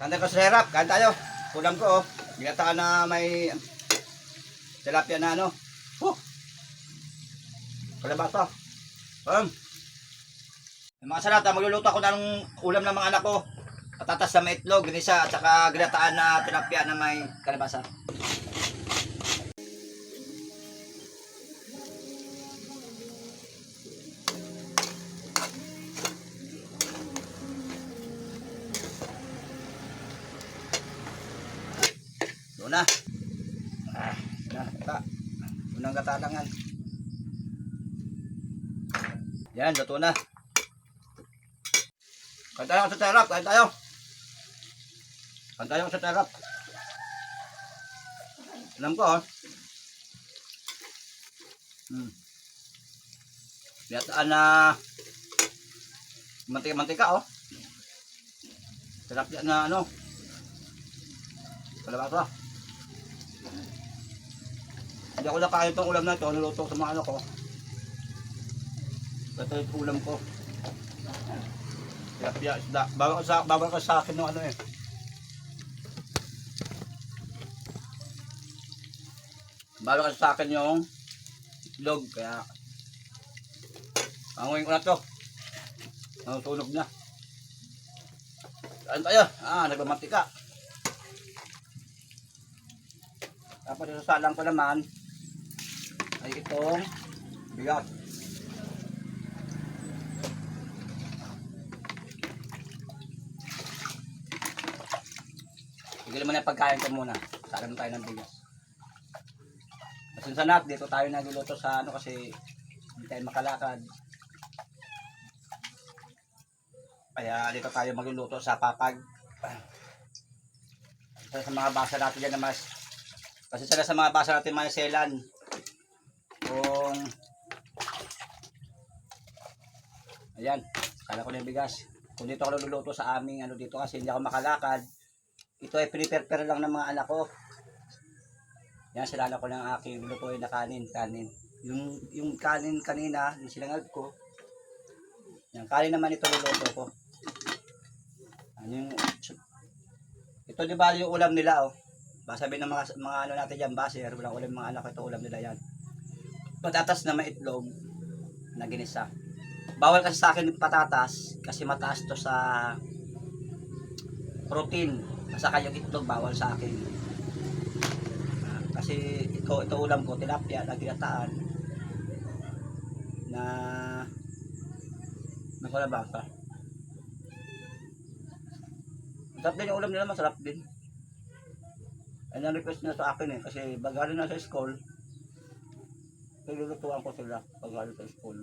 Kanta ko sa harap, kain tayo. Kulang ko, oh. Ginata na may tilapia na ano. Huh! Kalabasa. Um. Mga sarata, magluluto ako ng ulam ng mga anak ko. Patatas na may itlog, ginisa, at saka ginataan na tilapia na may kalabasa. Doon na. Ah, na, ta. Unang katalangan. Yan, luto na. Kain tayo sa terap, kain tayo. Kain tayo sa terap. Alam ko, oh. Hmm. Biyataan na mantika-mantika, oh. Sarap yan na ano. Kalabasa. Hindi ako nakain itong ulam na ito. Niluto ko sa mga ano ko. Ito yung ulam ko. Tilapia, isda. Bago ka sa, bago ka sa akin ng ano eh. Bago ka sa akin yung itlog. Kaya, panguhin ko na to. Nanutunog na. Kain tayo. Ah, nagmamantika. Tapos isasalang ko naman ay itong bigas. Tigil mo na pagkain ko muna. Salang tayo ng bigas. Pasensya na, dito tayo nagluluto sa ano kasi hindi tayo makalakad. Kaya dito tayo magluluto sa papag. Sa mga basa natin dyan na mas kasi sila sa mga basa natin mga selan. Kung Ayan, kala ko na yung bigas. Kung dito ako nagluluto sa aming ano dito kasi hindi ako makalakad. Ito ay prepare lang ng mga anak ko. Yan sila ko ng aking lutuin na kanin, kanin. Yung yung kanin kanina, yung sinangag ko. Yung kanin naman ito luluto ko. Ano yung ito di ba yung ulam nila oh. Sabihin ng mga, mga ano natin dyan, baser, walang ulam mga anak, ito ulam nila yan. Patatas na may itlog na ginisa. Bawal kasi sa akin yung patatas kasi mataas to sa protein. Saka yung itlog bawal sa akin. Kasi ito, ito ulam ko, tilapia na ginataan na nakalabasa. Masarap din yung ulam nila, masarap din. Ay, na-request nila sa akin eh, kasi bagaling na sa school, nilulutuan ko sila pag sa school.